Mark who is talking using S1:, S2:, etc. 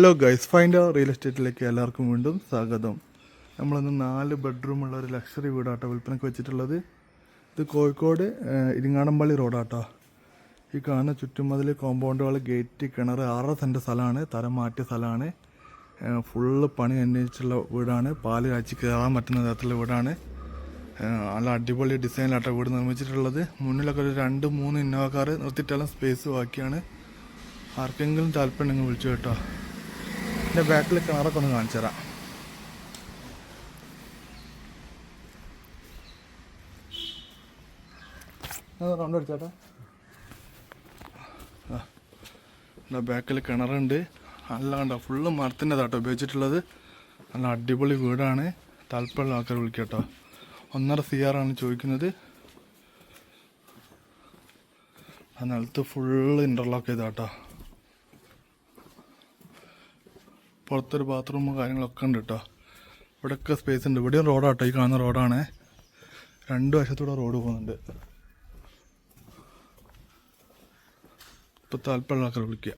S1: Hello guys find real എസ്റ്റേറ്റിലേക്ക് എല്ലാവർക്കും വീണ്ടും സ്വാഗതം. നമ്മളിന്ന് നാല് ബെഡ്റൂം ഉള്ള ഒരു ലക്ഷറി വീടാട്ടോ വിൽപ്പനയ്ക്ക് വെച്ചിട്ടുള്ളത്. ഇത് കോഴിക്കോട് ഇരിങ്ങാടമ്പള്ളി റോഡാട്ടോ. ഈ കാണുന്ന ചുറ്റുമതിൽ കോമ്പൗണ്ടുകൾ ഗേറ്റ് കിണർ ആറ് സെന്റ് സ്ഥലമാണ് തരം മാറ്റിയ സ്ഥലമാണ്. ഫുള്ള് പണി അന്വേഷിച്ചുള്ള വീടാണ്. പാൽ കാച്ചി കയറാൻ പറ്റുന്ന തരത്തിലുള്ള വീടാണ്. നല്ല അടിപൊളി ഡിസൈനിലാട്ടോ വീട് നിർമ്മിച്ചിട്ടുള്ളത്. മുന്നിലൊക്കെ ഒരു രണ്ട് മൂന്ന് ഇന്നോവക്കാർ കാർ നിർത്തിയിട്ടെല്ലാം സ്പേസ് ബാക്കിയാണ്. ആർക്കെങ്കിലും താല്പര്യം ഉണ്ടെങ്കിൽ വിളിച്ചു കേട്ടോ. എന്റെ ബാക്കിൽ കിണറൊക്കെ ഒന്ന് കാണിച്ചു തരാം. റൗണ്ട് അടിച്ചാട്ടാ. എന്റെ ബാക്കിൽ കിണറുണ്ട്. അല്ലാണ്ടോ ഫുള്ള് മരത്തിന്റെ താട്ടോ ഉപയോഗിച്ചിട്ടുള്ളത്. നല്ല അടിപൊളി വീടാണ്. താല്പര്യമുള്ള ആൾക്കാർ വിളിക്കട്ടോ. ഒന്നര സി ആറാണ് ചോദിക്കുന്നത്. ആ നിലത്ത് ഫുള്ള് ഇന്റർലോക്ക് ചെയ്താട്ടോ. പുറത്തൊരു ബാത്റൂമും കാര്യങ്ങളൊക്കെ ഉണ്ട് കേട്ടോ ഇവിടെയൊക്കെ സ്പേസ് ഉണ്ട്. ഇവിടെയും റോഡാട്ടോ ഈ കാണുന്ന റോഡാണ് രണ്ട് വശത്തൂടെ റോഡ് പോകുന്നുണ്ട്. ഇപ്പോൾ താല്പര്യമുള്ള ആൾക്കാർ വിളിക്കുക.